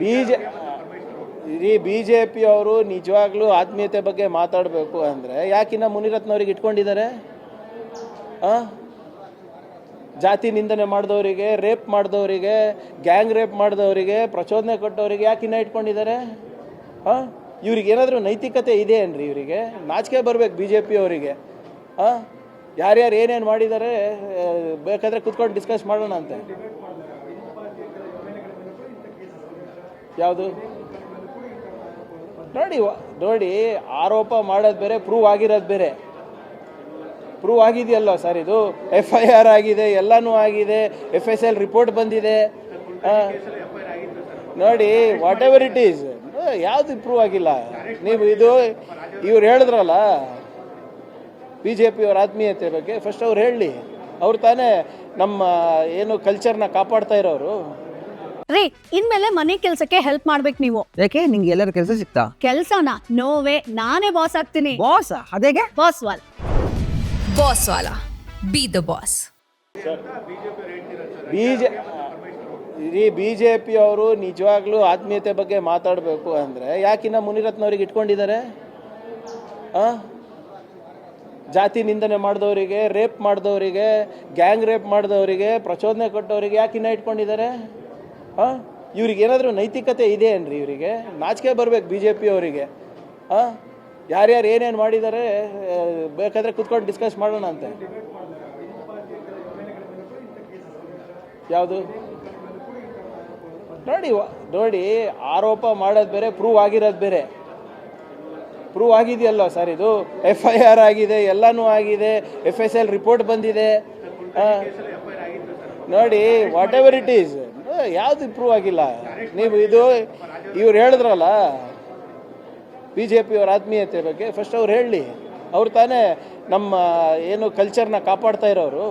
ಬಿಜೆ ಈ B J ಪಿಯವರು ನಿಜವಾಗ್ಲೂ ಆತ್ಮೀಯತೆ ಬಗ್ಗೆ ಮಾತಾಡಬೇಕು ಅಂದರೆ ಯಾಕಿನ್ನ ಮುನಿರತ್ನವ್ರಿಗೆ ಇಟ್ಕೊಂಡಿದ್ದಾರೆ? ಹಾಂ ಜಾತಿ ನಿಂದನೆ ಮಾಡಿದವರಿಗೆ, ರೇಪ್ ಮಾಡಿದವರಿಗೆ, ಗ್ಯಾಂಗ್ ರೇಪ್ ಮಾಡಿದವರಿಗೆ, ಪ್ರಚೋದನೆ ಕೊಟ್ಟವರಿಗೆ ಯಾಕಿನ್ನ ಇಟ್ಕೊಂಡಿದ್ದಾರೆ? ಹಾಂ ಇವ್ರಿಗೆ ಏನಾದರೂ ನೈತಿಕತೆ ಇದೆ ಏನ್ರಿ ಇವರಿಗೆ? ನಾಚಿಕೆ ಬರಬೇಕು ಬಿ ಜೆ ಪಿ ಅವರಿಗೆ. ಹಾಂ ಯಾರ್ಯಾರು ಏನೇನು ಮಾಡಿದ್ದಾರೆ ಬೇಕಾದ್ರೆ ಕುತ್ಕೊಂಡು ಡಿಸ್ಕಸ್ ಮಾಡೋಣ ಅಂತೆ ಯಾವುದು? ನೋಡಿ ನೋಡಿ, ಆರೋಪ ಮಾಡೋದು ಬೇರೆ ಪ್ರೂವ್ ಆಗಿರೋದು ಬೇರೆ. ಪ್ರೂವ್ ಆಗಿದೆಯಲ್ಲ ಸರ್ ಇದು? ಎಫ್ ಐ ಆರ್ ಆಗಿದೆ, ಎಲ್ಲನೂ ಆಗಿದೆ ಎಫ್ ಎಸ್ ಎಲ್ ರಿಪೋರ್ಟ್ ಬಂದಿದೆ. ನೋಡಿ ವಾಟ್ ಎವರ್ ಇಟ್ ಈಸ್ ಯಾವುದು ಪ್ರೂವ್ ಆಗಿಲ್ಲ. ನೀವು ಇದು, ಇವ್ರು ಹೇಳಿದ್ರಲ್ಲ ಬಿ ಜೆ ಪಿಯವ್ರ ಆತ್ಮೀಯತೆ ಬಗ್ಗೆ ಫಸ್ಟ್ ಅವ್ರು ಹೇಳಲಿ ಅವ್ರು ತಾನೇ ನಮ್ಮ, ಏನು ಕಲ್ಚರ್ನ ಕಾಪಾಡ್ತಾ ಇರೋರು. ಇನ್ಮೇಲೆ ಮನೆ ಕೆಲ್ಸಕ್ಕೆ ಹೆಲ್ಪ್ ಮಾಡ್ಬೇಕು ನೀವು. ಯಾಕೆ? ನಿಂಗೆ ಎಲ್ಲರ ಕೆಲಸ ಸಿಕ್ತಾ? ಕೆಲ್ಸನ? ನೋವೇ ನಾನೇ ಬಾಸ್ ಆಗ್ತೀನಿ. ಬಾಸ್ ಅದೇಗೆ? ಬಾಸ್ ವಾಲ್. Boss Vala. Be the boss B J ಈ ಬಿ ಜೆ ಪಿಯವರು ನಿಜವಾಗ್ಲೂ ಆತ್ಮೀಯತೆ ಬಗ್ಗೆ ಮಾತಾಡಬೇಕು ಅಂದರೆ ಯಾಕಿನ್ನ ಮುನಿರತ್ನವ್ರಿಗೆ ಇಟ್ಕೊಂಡಿದ್ದಾರೆ? ಆ? ಜಾತಿ ನಿಂದನೆ ಮಾಡಿದವರಿಗೆ ರೇಪ್ ಮಾಡಿದವರಿಗೆ ಗ್ಯಾಂಗ್ ರೇಪ್ ಮಾಡಿದವರಿಗೆ ಪ್ರಚೋದನೆ ಕೊಟ್ಟವರಿಗೆ ಯಾಕಿನ್ನ ಇಟ್ಕೊಂಡಿದ್ದಾರೆ? ಹಾಂ ಇವ್ರಿಗೆ ಏನಾದರೂ ನೈತಿಕತೆ ಇದೆ ಏನ್ರಿ ಇವರಿಗೆ? ನಾಚಿಕೆ ಬರ್ಬೇಕು ಬಿ ಜೆ ಪಿ ಅವರಿಗೆ. ಹಾಂ ಯಾರ್ಯಾರು ಏನೇನು ಮಾಡಿದ್ದಾರೆ ಬೇಕಾದರೆ ಕುತ್ಕೊಂಡು ಡಿಸ್ಕಸ್ ಮಾಡೋಣ ಅಂತೆ. ಯಾವುದು? ನೋಡಿ ನೋಡಿ, ಆರೋಪ ಮಾಡೋದು ಬೇರೆ ಪ್ರೂವ್ ಆಗಿರೋದು ಬೇರೆ. ಪ್ರೂವ್ ಆಗಿದೆಯಲ್ಲ ಸರ್ ಇದು? ಎಫ್ ಐ ಆರ್ ಆಗಿದೆ, ಎಲ್ಲನೂ ಆಗಿದೆ ಎಫ್ ಎಸ್ ಎಲ್ ರಿಪೋರ್ಟ್ ಬಂದಿದೆ. ನೋಡಿ ವಾಟ್ ಎವರ್ ಇಟ್ ಈಸ್ ಯಾವುದು ಇಂಪ್ರೂವ್ ಆಗಿಲ್ಲ. ನೀವು ಇದು, ಇವ್ರು ಹೇಳಿದ್ರಲ್ಲ ಬಿ ಜೆ ಪಿಯವ್ರ ಆತ್ಮೀಯತೆ ಬಗ್ಗೆ ಫಸ್ಟ್ ಅವ್ರು ಹೇಳಿ. ಅವ್ರು ತಾನೇ ನಮ್ಮ, ಏನು ಕಲ್ಚರ್ನ ಕಾಪಾಡ್ತಾ ಇರೋರು.